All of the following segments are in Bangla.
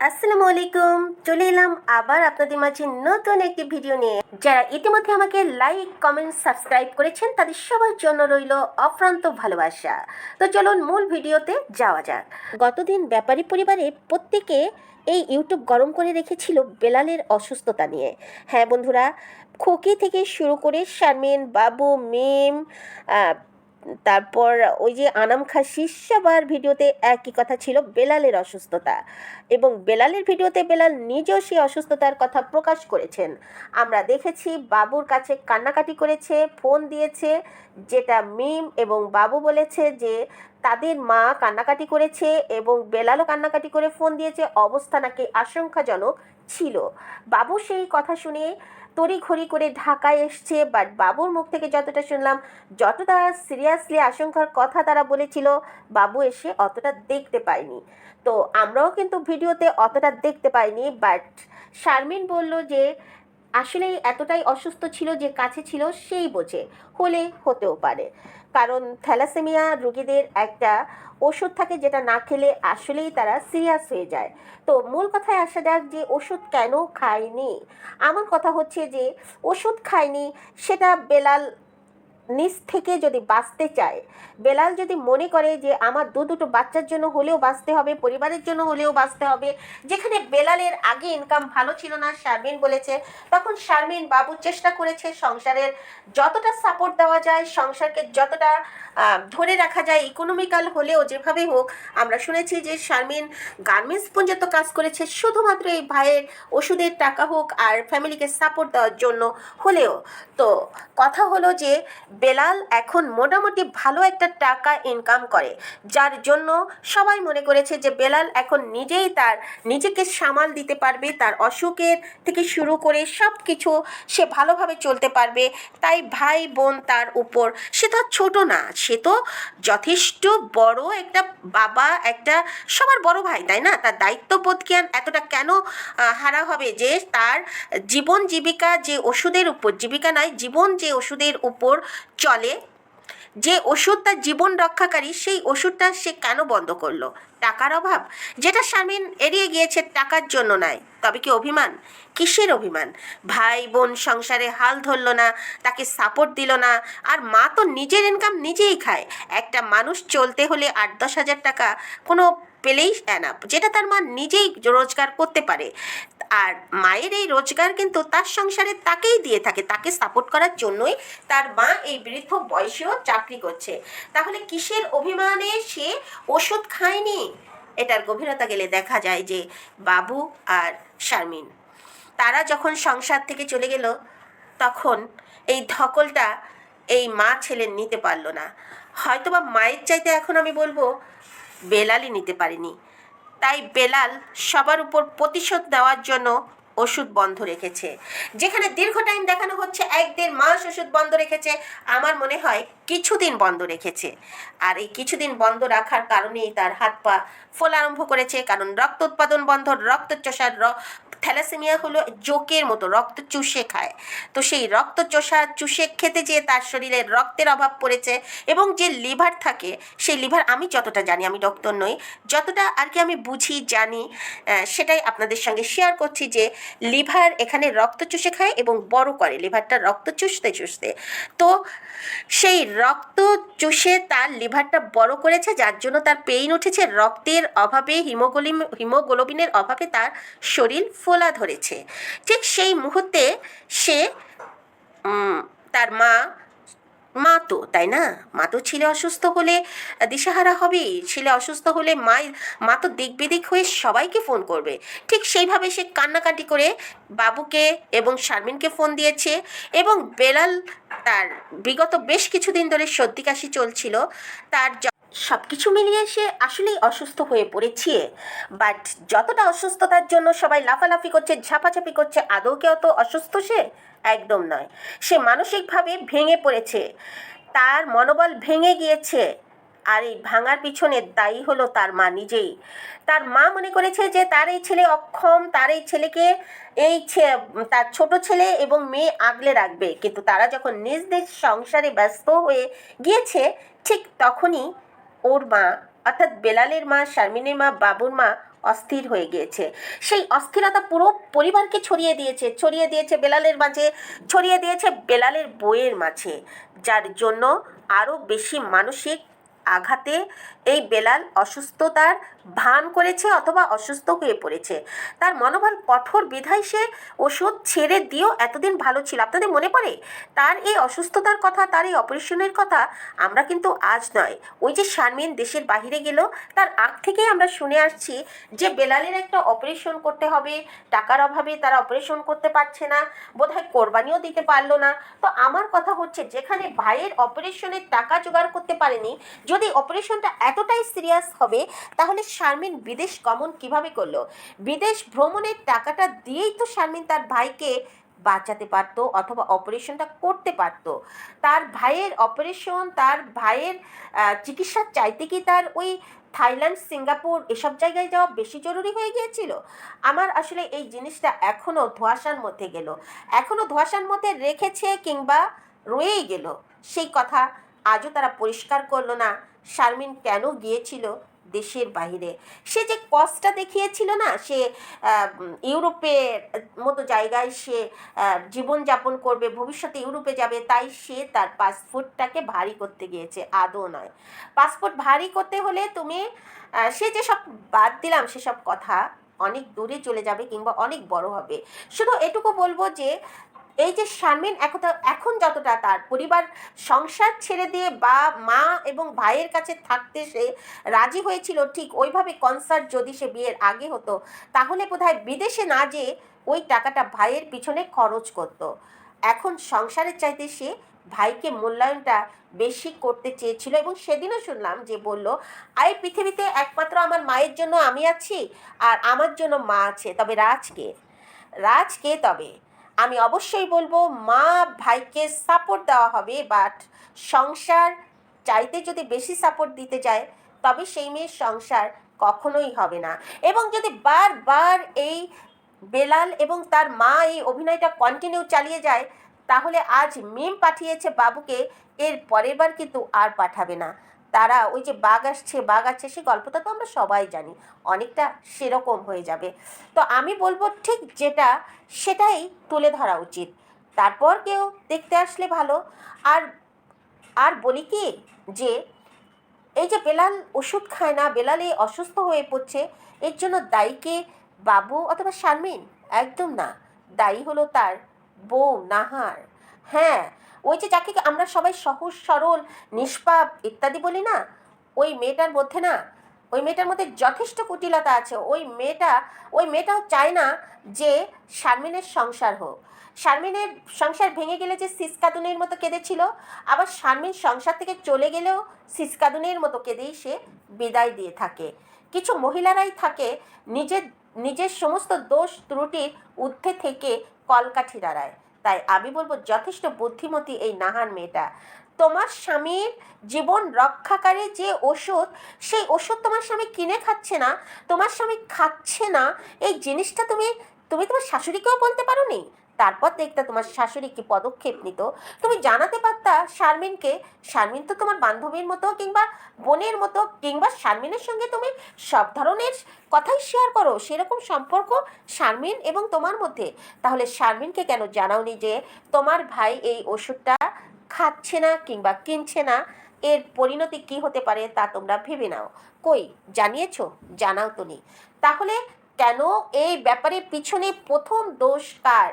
আসসালামু আলাইকুম চলে এলাম আবার আপনাদের মাঝে নতুন একটি ভিডিও নিয়ে। যারা ইতিমধ্যে আমাকে লাইক কমেন্ট সাবস্ক্রাইব করেছেন, তাদের সবার জন্য রইল অফ্রান্ত ভালোবাসা। তো চলুন মূল ভিডিওতে যাওয়া যাক। গতদিন ব্যাপারী পরিবারে প্রত্যেকে এই ইউটিউব গরম করে রেখেছিল বেলালের অসুস্থতা নিয়ে। হ্যাঁ বন্ধুরা, খোকি থেকে শুরু করে শারমিন, বাবু, মিম তারপর ওই যে আনাম খাসি সবার ভিডিওতে একই কথা ছিল বেলালের অসুস্থতা। এবং বেলালের ভিডিওতে বেলাল নিজেও সেই অসুস্থতার কথা প্রকাশ করেছেন। আমরা দেখেছি বাবুর কাছে কান্নাকাটি করেছে, ফোন দিয়েছে, যেটা মিম এবং বাবু বলেছে যে তাদের মা কান্নাকাটি করেছে এবং বেলালও কান্নাকাটি করে ফোন দিয়েছে। অবস্থা নাকি আশঙ্কাজনক ছিল। বাবু সেই কথা শুনে তড়িঘড়ি করে ঢাকায় এসছে বাট বাবুর মুখ থেকে যতটা শুনলাম, যতটা সিরিয়াসলি আশঙ্কার কথা তারা বলেছিল, বাবু এসে অতটা দেখতে পায়নি। তো আমরাও কিন্তু ভিডিওতে অতটা দেখতে পাইনি বাট শারমিন বলল যে আসলে এতটাই অসুস্থ ছিল যে কাছে ছিল সেই বোঝে, হলে হতেও পারে। কারণ থ্যালাসেমিয়া রুগীদের একটা ওষুধ থাকে যেটা না খেলে আসলেই তারা সিরিয়াস হয়ে যায়। তো মূল কথায় আসা যাক যে ওষুধ কেন খায়নি? আমার কথা হচ্ছে যে ওষুধ খায়নি, সেটা বেলাল নিজ থেকে যদি বাঁচতে চায়, বেলাল যদি মনে করে যে আমার দু দুটো বাচ্চার জন্য হলেও বাঁচতে হবে, পরিবারের জন্য হলেও বাঁচতে হবে, যেখানে বেলালের আগে ইনকাম ভালো ছিল না, শারমিন বলেছে, তখন শারমিন বাবু চেষ্টা করেছে সংসারের যতটা সাপোর্ট দেওয়া যায়, সংসারকে যতটা ধরে রাখা যায় ইকোনমিক্যাল হলেও যেভাবে হোক, আমরা শুনেছি যে শারমিন গার্মেন্টস পর্যন্ত কাজ করেছে, শুধুমাত্র এই ভাইয়ের ওষুধের টাকা হোক আর ফ্যামিলিকে সাপোর্ট দেওয়ার জন্য হলেও। তো কথা হলো যে বেলাল এখন মোটামুটি ভালো একটা টাকা ইনকাম করে। যার জন্য সবাই মনে করেছে যে বেলাল এখন নিজেই তার, নিজেকে সামাল দিতে পারবে, তার অসুখের থেকে শুরু করে সব কিছু সে ভালোভাবে চলতে পারবে। তাই ভাই বোন তার উপর, সে তো ছোট না, সে তো যথেষ্ট বড় একটা বাবা, একটা সবার বড় ভাই, তাই না? তার দায়িত্ববোধ জ্ঞান এতটা কেন হারা হবে যে তার জীবন জীবিকা যে ওষুধের উপর, জীবিকা নয় জীবন যে ওষুধের উপর চলে। যে ওষুধ তার জীবন রক্ষাকারী, সেই ওষুধটা সে কেন বন্ধ করল? টাকার অভাব? যেটা শারমিন এড়িয়ে গিয়েছে টাকার জন্য নয়। তবে কি অভিমান? কিসের অভিমান? ভাই বোন সংসারে হাল ধরলো না, তাকে সাপোর্ট দিল না, আর মা তো নিজের ইনকাম নিজেই খায়। একটা মানুষ চলতে হলে আট দশ হাজার টাকা কোনো পেলেই এনাফ যেটা তার মা নিজেই রোজগার করতে পারে। আর মায়ের এই রোজগার কিন্তু তার সংসারে তাকেই দিয়ে থাকে, তাকে সাপোর্ট করার জন্যই তার মা এই বৃদ্ধ বয়সেও চাকরি করছে। তাহলে কিসের অভিমানে সে ওষুধ খায়নি? এটার গভীরতা গেলে দেখা যায় যে বাবু আর শারমিন, তারা যখন সংসার থেকে চলে গেল, তখন এই ধকলটা এই মা ছেলে নিতে পারল না। হয়তোবা মায়ের চাইতে এখন আমি বলব বেলালই নিতে পারেনি। তাই বেলাল সবার উপর প্রতিশোধ নেওয়ার জন্য ওষুধ বন্ধ রেখেছে। যেখানে দীর্ঘ টাইম দেখানো হচ্ছে, এক দেড় মাস ওষুধ বন্ধ রেখেছে। আমার মনে হয় কিছুদিন বন্ধ রেখেছে। আর এই কিছুদিন বন্ধ রাখার কারণেই তার হাত পা ফোলা আরম্ভ করেছে। কারণ রক্ত উৎপাদন বন্ধ রক্ত চষার র- থ্যালাসেমিয়া হলো জোকের মতো, রক্ত চুষে খায়। তো সেই রক্ত চষা, চুষে খেতে যেয়ে তার শরীরে রক্তের অভাব পড়েছে এবং যে লিভার থাকে, সেই লিভার আমি যতটা জানি, আমি ডক্টর নই, যতটা আর কি আমি বুঝি, জানি সেটাই আপনাদের সঙ্গে শেয়ার করছি যে লিভার এখানে রক্ত চুষে খায় এবং বড় করে, লিভারটা রক্ত চুষতে চুষতে। তো সেই রক্ত চুষে তার লিভারটা বড় করেছে, যার জন্য তার পেইন উঠেছে, রক্তের অভাবে হিমোগ্লোবিন, হিমোগ্লোবিনের অভাবে তার শরীর ফোলা ধরেছে। ঠিক সেই মুহূর্তে সে তার মা মা তো, তাই না? মা তো ছেলে অসুস্থ হলে দিশাহারা হবেই। ছেলে অসুস্থ হলে মা মা তো দিক বিদিক হয়ে সবাইকে ফোন করবে। ঠিক সেইভাবে সে কান্নাকাটি করে বাবুকে এবং শারমিনকে ফোন দিয়েছে এবং বেলাল তার বিগত বেশ কিছুদিন ধরে সর্দি কাশি চলছিল। তার সব কিছু মিলিয়ে সে আসলেই অসুস্থ হয়ে পড়েছে। বাট যতটা অসুস্থতার জন্য সবাই লাফালাফি করছে, ঝাপাঝাপি করছে, আদৌ কেউ তো অসুস্থ সে? একদম নয়। সে মানসিকভাবে ভেঙে পড়েছে। তার মনোবল ভেঙে গিয়েছে। আর এই ভাঙার পিছনে দায়ী হলো তার মা নিজেই। তার মা মনে করেছে যে তার এই ছেলে অক্ষম, তার এই ছেলেকে এই তার ছোট ছেলে এবং মেয়ে আগলে রাখবে। কিন্তু তারা যখন নিজ নিজ সংসারে ব্যস্ত হয়ে গিয়েছে, ঠিক তখনই ওর মা, অর্থাৎ বেলালের মা, শারমিনের মা, বাবুর মা অস্থির হয়ে গিয়েছে। সেই অস্থিরতা পুরো পরিবারকে ছড়িয়ে দিয়েছে ছড়িয়ে দিয়েছে বেলালের মাঝে, ছড়িয়ে দিয়েছে বেলালের বইয়ের মাঝে। যার জন্য আরও বেশি মানসিক আঘাতে বেলাল অসুস্থতার ভান করেছে অথবা অসুস্থ হয়ে পড়েছে। তার মনোবল কঠোর, বিধায় সে ওষুধ ছেড়ে দিয়েও এতদিন ভালো ছিল। আপনাদের মনে পড়ে? তার এই অসুস্থতার কথা, তার এই অপারেশনের কথা আমরা কিন্তু আজ নয়। ওই যে শারমিন দেশের বাহিরে গেল, তার আগ থেকেই আমরা শুনে আসছি যে বেলালের একটা অপারেশন করতে হবে। টাকার অভাবে তারা অপারেশন করতে পারছে না, বোধহয় কোরবানিও দিতে পারল না। তো আমার কথা হচ্ছে, যেখানে ভাইয়ের অপারেশনের টাকা জোগাড় করতে পারেনি, যদি অপারেশনটা এতটাই সিরিয়াস হবে তাহলে শারমিন বিদেশ গমন কীভাবে করল? বিদেশ ভ্রমণের টাকাটা দিয়েই তো শারমিন তার ভাইকে বাঁচাতে পারতো অথবা অপারেশনটা করতে পারতো। তার ভাইয়ের অপারেশন তার ভাইয়ের আহ, চিকিৎসার চাইতে কি তার ওই থাইল্যান্ড সিঙ্গাপুর এসব জায়গায় যাওয়া বেশি জরুরি হয়ে গিয়েছিল? আমার আসলে এই জিনিসটা এখনও ধোঁয়াশার মধ্যে গেল। এখনও ধোঁয়াশার মধ্যে রেখেছে কিংবা রয়েই গেল। সেই কথা আজও তারা পরিষ্কার করল না। শারমিন কেন গিয়েছিল দেশের বাইরে? সে যে কষ্টটা দেখিয়েছিল না, সে ইউরোপের মতো জায়গায় সে জীবনযাপন করবে, ভবিষ্যতে ইউরোপে যাবে, তাই সে তার পাসপোর্টটাকে ভারী করতে গিয়েছে। আদৌ নয়। পাসপোর্ট ভারী করতে হলে তুমি সে যেসব বাদ দিলাম সেসব কথা অনেক দূরে চলে যাবে কিংবা অনেক বড় হবে। শুধু এটুকু বলব যে এই যে শারমিন এখন এখন যতটা তার পরিবার, সংসার ছেড়ে দিয়ে বা মা এবং ভাইয়ের কাছে থাকতে সে রাজি হয়েছিল, ঠিক ওইভাবে কনসার্ট যদি সে বিয়ের আগে হতো, তাহলে বোধহয় বিদেশে না যেয়ে ওই টাকাটা ভাইয়ের পিছনে খরচ করত। এখন সংসারের চাইতে সে ভাইকে মূল্যায়নটা বেশি করতে চেয়েছিল এবং সেদিনও শুনলাম যে বলল আই পৃথিবীতে একমাত্র আমার মায়ের জন্য আমি আছি আর আমার জন্য মা আছে, তবে রাজকে রাজকে তবে? আমি অবশ্যই বলব, মা ভাইকে সাপোর্ট দেওয়া হবে বাট সংসার চাইতে যদি বেশি সাপোর্ট দিতে যায় তবে সেই মেয়ের সংসার কখনোই হবে না। এবং যদি বারবার এই বেলাল এবং তার মা এই অভিনয়টা কন্টিনিউ চালিয়ে যায়, তাহলে আজ মিম পাঠিয়েছে বাবুকে, এর পরের বার কিন্তু আর পাঠাবে না। তারা ওই যে বাঘ আসছে বাঘ আসছে, সেই গল্পটা তো আমরা সবাই জানি। অনেকটা সেরকম হয়ে যাবে। তো আমি বলব ঠিক যেটা, সেটাই তুলে ধরা উচিত। তারপর কেউ দেখতে আসলে ভালো। আর আর বলি কি যে, এই যে বেলাল ওষুধ খায় না, বেলাল এই অসুস্থ হয়ে পড়ছে, এর জন্য দায়ীকে বাবু অথবা শারমিন? একদম না। দায়ী হলো তার বউ নাহার। হ্যাঁ ওই যে যাকে আমরা সবাই সহজ, সরল, নিষ্পাপ ইত্যাদি বলি না? ওই মেয়েটার মধ্যে না, ওই মেয়েটার মধ্যে যথেষ্ট কুটিলতা আছে। ওই মেয়েটা, ওই মেয়েটাও চায় না যে শারমিনের সংসার হোক। শারমিনের সংসার ভেঙে গেলে যে সিসকাদুনের মতো কেঁদেছিল, আবার শারমিন সংসার থেকে চলে গেলেও সিসকাদুনের মতো কেঁদেই সে বিদায় দিয়ে থাকে। কিছু মহিলারাই থাকে, নিজের নিজের সমস্ত দোষ ত্রুটির ঊর্ধ্বে থেকে কলকাঠি দাঁড়ায়। তাই আমি বলব যথেষ্ট বুদ্ধিমতী এই নাহান মেয়েটা। তোমার স্বামীর জীবন রক্ষাকারী যে ওষুধ, সেই ওষুধ তোমার স্বামী কিনে খাচ্ছে না, তোমার স্বামী খাচ্ছে না, এই জিনিসটা তুমি তুমি তোমার শাশুড়িকেও বলতে পারো নি তারপর দেখতে তোমার শাশুড়ি কি পদক্ষেপ নিত? তুমি জানাতে পারতা শারমিনকে, শারমিন তো তোমার বান্ধবীর মতো কিংবা বোনের মতো কিংবা শারমিনের সঙ্গে তুমি সব ধরনের কথাই শেয়ার করো, সেরকম সম্পর্ক শারমিন এবং তোমার মধ্যে। তাহলে শারমিনকে কেন জানাওনি যে তোমার ভাই এই ওষুধটা খাচ্ছে না কিংবা কিনছে না? এর পরিণতি কি হতে পারে তা তোমরা ভেবে নাও। কই, জানিয়েছ? জানাও তো তাহলে কেন এই ব্যাপারে পিছনে প্রথম দোষ কার?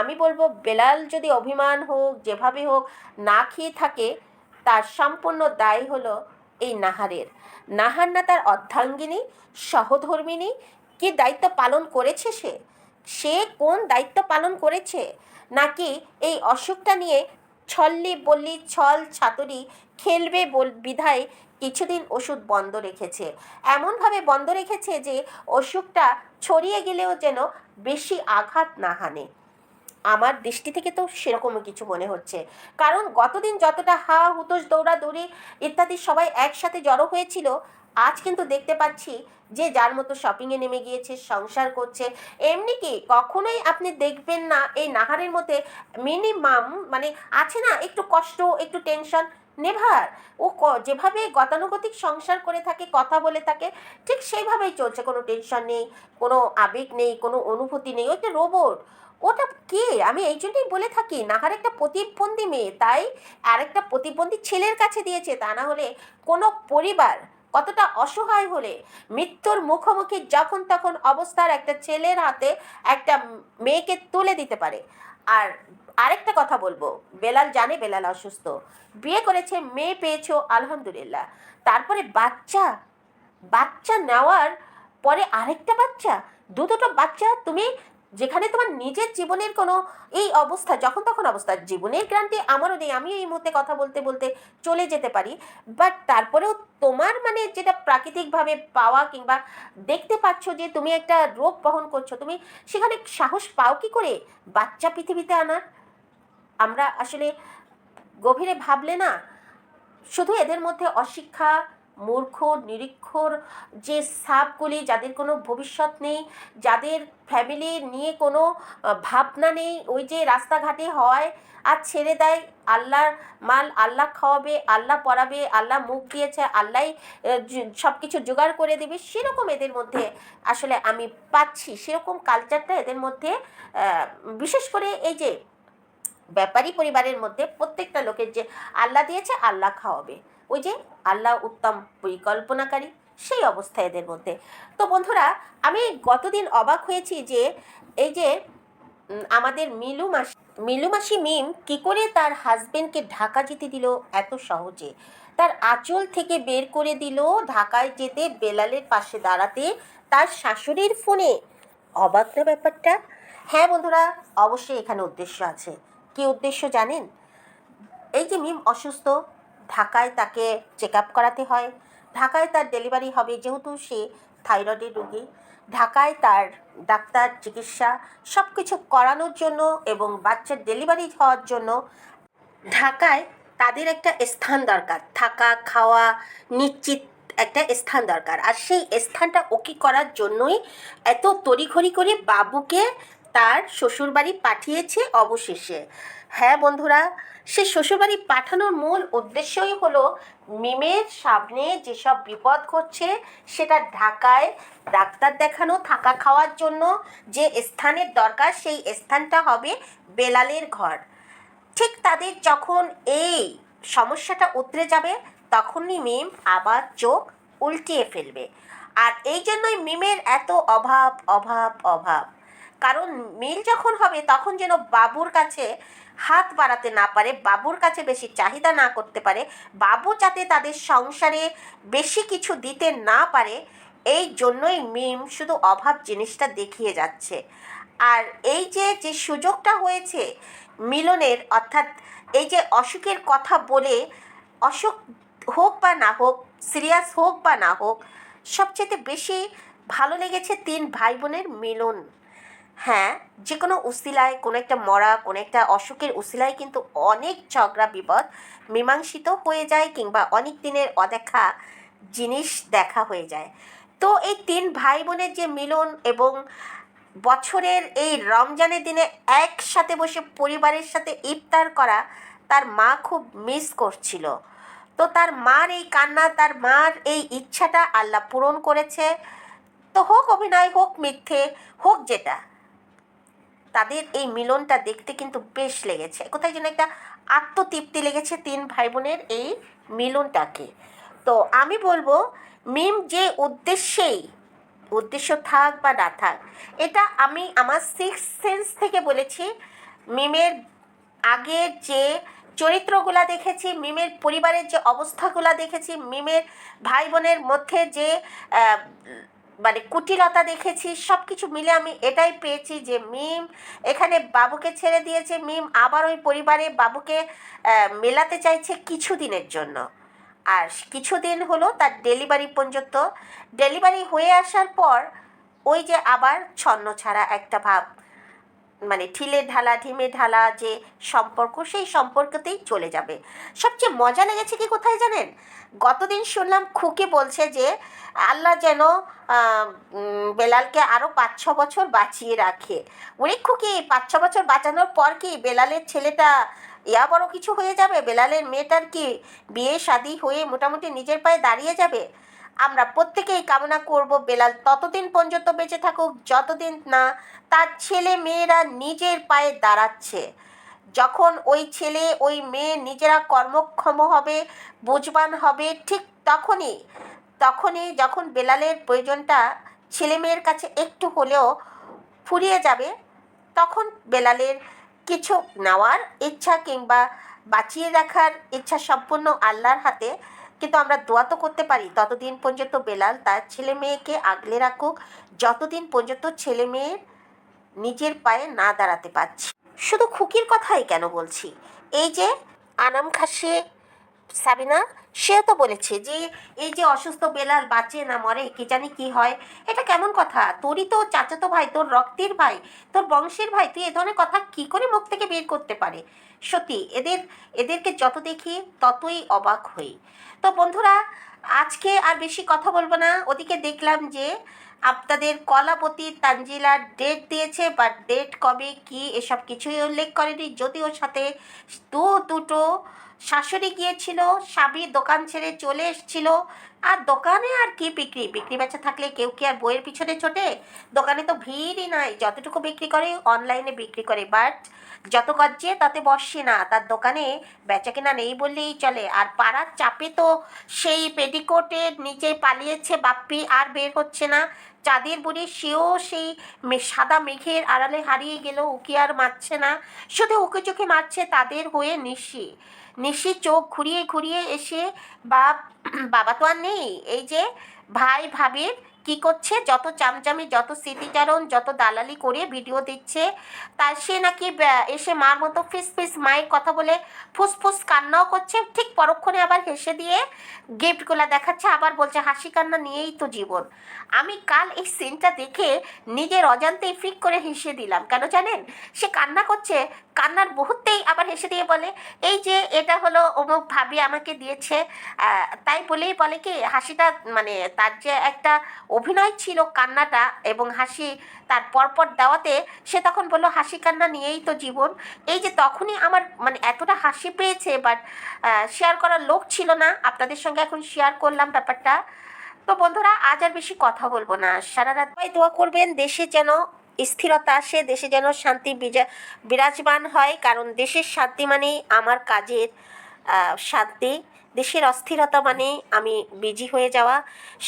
আমি বলব, বেলাল যদি অভিমান হোক, যেভাবে হোক, না খেয়ে থাকে, তার সম্পূর্ণ দায় হলো এই নাহারের। নাহার না তার অর্ধাঙ্গিনী, সহধর্মিনী, কি দায়িত্ব পালন করেছে সে? সে কোন দায়িত্ব পালন করেছে? নাকি এই অসুখটা নিয়ে ছল্লি বললি ছল ছাতুরি খেলবে বিধায় কিছুদিন ওষুধ বন্ধ রেখেছে? এমনভাবে বন্ধ রেখেছে যে, অসুখটা ছড়িয়ে গেলেও যেন বেশি আঘাত না হানে। আমার দৃষ্টি থেকে তো সেরকমই কিছু মনে হচ্ছে। কারণ গতদিন যতটা হা হুতোষ দৌড়াদৌড়ি ইত্যাদি সবাই একসাথে জড়ো হয়েছিল, আজ কিন্তু দেখতে পাচ্ছি যে যার মতো শপিংয়ে নেমে গিয়েছে, সংসার করছে। এমনি কি কখনোই আপনি দেখবেন না এই নাহারের মধ্যে মিনিমাম মানে আছে না একটু কষ্ট, একটু টেনশন নেভার। ও যেভাবে গতানুগতিক সংসার করে থাকে, কথা বলে থাকে, ঠিক সেইভাবেই চলছে। কোনো টেনশন নেই, কোনো আবেগ নেই, কোনো অনুভূতি নেই। ওটা রোবট ওটা কে? আমি এই জন্যই বলে থাকি নাহার একটা প্রতিবন্ধী মেয়ে, তাই আরেকটা প্রতিবন্ধী ছেলের কাছে দিয়েছে, তা না হলে কোনো পরিবার কতটা অসহায় হলে? মৃত্যুর মুখোমুখি যখন তখন অবস্থার একটা ছেলের হাতে একটা মেয়েকে তুলে দিতে পারে। আর আরেকটা কথা বলব, বেলাল জানে বেলাল অসুস্থ। বিয়ে করেছে, মেয়ে পেয়েছ, আলহামদুলিল্লাহ। তারপরে বাচ্চা বাচ্চা নেওয়ার পরে আরেকটা বাচ্চা দু দুটো বাচ্চা তুমি যেখানে তোমার নিজের জীবনের কোনো এই অবস্থা, যখন তখন অবস্থা, জীবনের ক্রান্তি আমারও নেই আমি এই মুহূর্তে কথা বলতে বলতে চলে যেতে পারি। বাট তারপরেও তোমার মানে যেটা প্রাকৃতিকভাবে পাওয়া কিংবা দেখতে পাচ্ছ যে তুমি একটা রোগ বহন করছ, তুমি সেখানে সাহস পাও কি করে বাচ্চা পৃথিবীতে আনার? আমরা আসলে গভীরে ভাবলে না, শুধু এদের মধ্যে অশিক্ষা মূর্খ, নিরীক্ষর যে সাপগুলি যাদের কোনো ভবিষ্যৎ নেই, যাদের ফ্যামিলি নিয়ে কোনো ভাবনা নেই, ওই যে রাস্তাঘাটে হয় আর ছেড়ে দেয়, আল্লাহর মাল আল্লাহ খাওয়াবে, আল্লাহ পড়াবে, আল্লাহ মুখ দিয়েছে আল্লাহ সব কিছু জোগাড় করে দেবে, সেরকম এদের মধ্যে আসলে আমি পাচ্ছি, সেরকম কালচারটা এদের মধ্যে বিশেষ করে এই যে ব্যাপারী পরিবারের মধ্যে প্রত্যেকটা লোকের যে আল্লাহ দিয়েছে, আল্লাহ খাওয়াবে। ওই যে আল্লাহ উত্তম পরিকল্পনাকারী, সেই অবস্থা এদের মধ্যে। তো বন্ধুরা, আমি গতদিন অবাক হয়েছি যে এই যে আমাদের মিলু মাসি মিলু মাসি মিম কি করে তার হাজবেন্ডকে ঢাকা যেতে দিল এত সহজে? তার আঁচল থেকে বের করে দিল ঢাকায় যেতে বেলালের পাশে দাঁড়াতে তার শাশুড়ির ফোনে। অবাক না ব্যাপারটা? হ্যাঁ বন্ধুরা, অবশ্যই এখানে উদ্দেশ্য আছে। কি উদ্দেশ্য জানেন? এই যে মিম অসুস্থ, ঢাকায় তাকে চেক আপ করাতে হয়। ঢাকায় তার ডেলিভারি হবে যেহেতু সে থাইরয়েডের রোগী। ঢাকায় তার ডাক্তার চিকিৎসা সব কিছু করানোর জন্য এবং বাচ্চার ডেলিভারি হওয়ার জন্য ঢাকায় তাদের একটা স্থান দরকার। থাকা, খাওয়া নিশ্চিত একটা স্থান দরকার। আর সেই স্থানটা ওকে করার জন্যই এত তড়িঘড়ি করে বাবুকে তার শ্বশুরবাড়ি পাঠিয়েছে অবশেষে। হ্যাঁ বন্ধুরা, সে শ্বশুরবাড়ি পাঠানোর মূল উদ্দেশ্যই হলো মিমের সামনে যেসব বিপদ ঘটছে সেটা ঢাকায় ডাক্তার দেখানো, থাকা খাওয়ার জন্য যে স্থানের দরকার সেই স্থানটা হবে বেলালের ঘর। ঠিক তাদের যখন এই সমস্যাটা উতরে যাবে তখনই মিম আবার চোখ উল্টিয়ে ফেলবে। আর এই জন্যই মিমের এত অভাব অভাব অভাব। কারণ মিল যখন হবে, তখন যেন বাবুর কাছে হাত বাড়াতে না পারে, বাবুর কাছে বেশি চাহিদা না করতে পারে, বাবু যাতে তাদের সংসারে বেশি কিছু দিতে না পারে, এই জন্যই মিম শুধু অভাব জিনিসটা দেখিয়ে যাচ্ছে। আর এই যে যে সুযোগটা হয়েছে মিলনের, অর্থাৎ এই যে অসুখের কথা বলে, অসুখ হোক বা না হোক সিরিয়াস হোক বা না হোক, সবচেয়ে বেশি ভালো লেগেছে তিন ভাই বোনের মিলন। হ্যাঁ যে কোনো উসিলায়, কোনো একটা মরা, কোনো একটা অসুখের উসিলায় কিন্তু অনেক ঝগড়া বিপদ মীমাংসিত হয়ে যায় কিংবা অনেক দিনের অদেখা জিনিস দেখা হয়ে যায়। তো এই তিন ভাই বোনের যে মিলন এবং বছরের এই রমজানের দিনে একসাথে বসে পরিবারের সাথে ইফতার করা, তার মা খুব মিস করছিল। তো তার মার এই কান্না, তার মার এই ইচ্ছাটা আল্লাহ পূরণ করেছে। তো হোক অভিনয়, হোক মিথ্যে, হোক যেটা। তাদের এই মিলনটা দেখতে কিন্তু বেশ লেগেছে। কোথায় যেন একটা আত্মতৃপ্তি লেগেছে তিন ভাই বোনের এই মিলনটাকে। তো আমি বলব, মিম যে উদ্দেশ্যেই, উদ্দেশ্য থাক বা না থাক, এটা আমি আমার সিক্স সেন্স থেকে বলেছি, মিমের আগের যে চরিত্রগুলা দেখেছি, মিমের পরিবারের যে অবস্থাগুলা দেখেছি, মিমের ভাই বোনের মধ্যে যে মানে কুটিলতা দেখেছি সব কিছু মিলে আমি এটাই পেয়েছি যে মিম এখানে বাবুকে ছেড়ে দিয়েছে মিম আবার ওই পরিবারে বাবুকে মেলাতে চাইছে কিছু দিনের জন্য। আর কিছুদিন হলো তার ডেলিভারি পর্যন্ত। ডেলিভারি হয়ে আসার পর ওই যে আবার ছন্ন ছাড়া একটা ভাব। মানে ঠিলে ঢালা, ঢিমে ঢালা যে সম্পর্ক, সেই সম্পর্কতেই চলে যাবে। সবচেয়ে মজা লেগেছে কি কোথায় জানেন? গতদিন শুনলাম খুকি বলছে যে, আল্লাহ যেন বেলালকে আরও পাঁচ, ছ বছর বাঁচিয়ে রাখে। ওরে খুকি, পাঁচ, ছ বছর বাঁচানোর পর কি বেলালের ছেলেটা ইয়া বড় কিছু হয়ে যাবে? বেলালের মেয়েটার কি বিয়ে শাদি হয়ে মোটামুটি নিজের পায়ে দাঁড়িয়ে যাবে? আমরা প্রত্যেকেই কামনা করব, বেলাল ততদিন পর্যন্ত বেঁচে থাকুক, যতদিন না তার ছেলে মেয়েরা নিজের পায়ে দাঁড়াচ্ছে। যখন ওই ছেলে, ওই মেয়ে নিজেরা কর্মক্ষম হবে, বুঝবান হবে, ঠিক তখনই তখনই যখন বেলালের প্রয়োজনটা ছেলে মেয়ের কাছে একটু হলেও ফুরিয়ে যাবে, তখন বেলালের কিছু নেওয়ার ইচ্ছা কিংবা বাঁচিয়ে রাখার ইচ্ছা সম্পূর্ণ আল্লাহর হাতে কিন্তু আমরা দোয়া তো করতে পারি, ততদিন পর্যন্ত বেলাল তার ছেলে মেয়েকে আগলে রাখুক, যতদিন পর্যন্ত ছেলে মেয়ের নিজের পায়ে না দাঁড়াতে পারছি। শুধু খুকির কথাই কেন বলছি? এই যে আনাম খাসে সাবিনা, সে তো বলেছে যে এই যে অসুস্থ বেলাল বাঁচে না, মরে, কি জানি কি হয়। এটা কেমন কথা? তোরই তো চাচাতো ভাই, তোর রক্তের ভাই, তোর বংশের ভাই, তুই এ ধরনের কথা কি করে মুখ থেকে বের করতে পারে? সত্যি, এদের, এদেরকে যত দেখি ততই অবাক হই। তো বন্ধুরা, আজকে আর বেশি কথা বলব না। ওদিকে দেখলাম যে আপনাদের কলাপতি তানজিলার ডেট দিয়েছে বা ডেট কবে, কি, এসব কিছুই উল্লেখ করেনি। যদিও সাথে দু দুটো শাশুড়ি গিয়েছিল, স্বামী দোকান ছেড়ে চলে এসেছিল। আর দোকানে আর কি বিক্রি? বিক্রি বেচা থাকলে কেউ কি আর বইয়ের পিছনে ছোটে? দোকানে তো ভিড়ই নাই, যতটুকু বিক্রি করে অনলাইনে বিক্রি করে। বাট যত গজ্জে তাতে বসে না, তার দোকানে বেচা কেনা নেই বললেই চলে। আর পাড়ার চাপে তো সেই পেটিকোটের নিচে পালিয়েছে বাপ্পি, আর বের হচ্ছে না। চাঁদের বুড়ি সেও সেই সাদা মেঘের আড়ালে হারিয়ে গেল, উকি আর মারছে না। শুধু উকে চোখে মারছে তাদের হয়ে নিশি। নিশি চোখ ঘুরিয়ে ঘুরিয়ে এসে বাপ বাবা তো আর নেই। এই যে ভাই ভাবির কি করছে? যত চামচামি, যত স্মৃতিচারণ, যত দালালি করে ভিডিও দিচ্ছে, তার সে নাকি এসে মার মতো ফিস ফিস মায়ের কথা বলে ফুসফুস কান্নাও করছে। ঠিক পরক্ষণে আবার হেসে দিয়ে গিফটগুলো দেখাচ্ছে, আবার বলছে, হাসি কান্না নিয়েই তো জীবন। আমি কাল এই সিনটা দেখে নিজের অজান্তেই ফিক করে হেসে দিলাম। কেন জানেন? সে কান্না করছে, কান্নার মুহূর্তেই আবার হেসে দিয়ে বলে, এই যে, এটা হলো অমুক ভাবি আমাকে দিয়েছে। তাই বলেই বলে কি, হাসিটা মানে তার যে একটা অভিনয় ছিল কান্নাটা এবং হাসি তার পরপর দেওয়াতে সে তখন বলল, হাসি কান্না নিয়েই তো জীবন। এই যে তখনই আমার মানে এতটা হাসি পেয়েছে বাট শেয়ার করার লোক ছিল না। আপনাদের সঙ্গে এখন শেয়ার করলাম ব্যাপারটা। তো বন্ধুরা, আজ আর বেশি কথা বলব না। সারা রাত দোয়া করবেন, দেশে যেন স্থিরতা আসে, দেশে যেন শান্তি বিরাজমান হয়, কারণ দেশের শান্তি মানেই আমার কাজের শান্তি। দেশের অস্থিরতা মানে আমি বিজি হয়ে যাওয়া।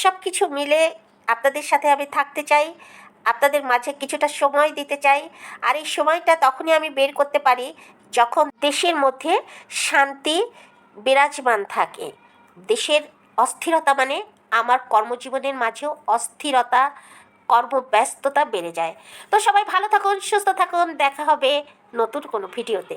সব কিছু মিলে আপনাদের সাথে আমি থাকতে চাই, আপনাদের মাঝে কিছুটা সময় দিতে চাই, আর এই সময়টা তখনই আমি বের করতে পারি যখন দেশের মধ্যে শান্তি বিরাজমান থাকে। দেশের অস্থিরতা মানে আমার কর্মজীবনের মাঝেও অস্থিরতা, কর্মব্যস্ততা বেড়ে যায়। তো সবাই ভালো থাকুন, সুস্থ থাকুন, দেখা হবে নতুন কোনো ভিডিওতে।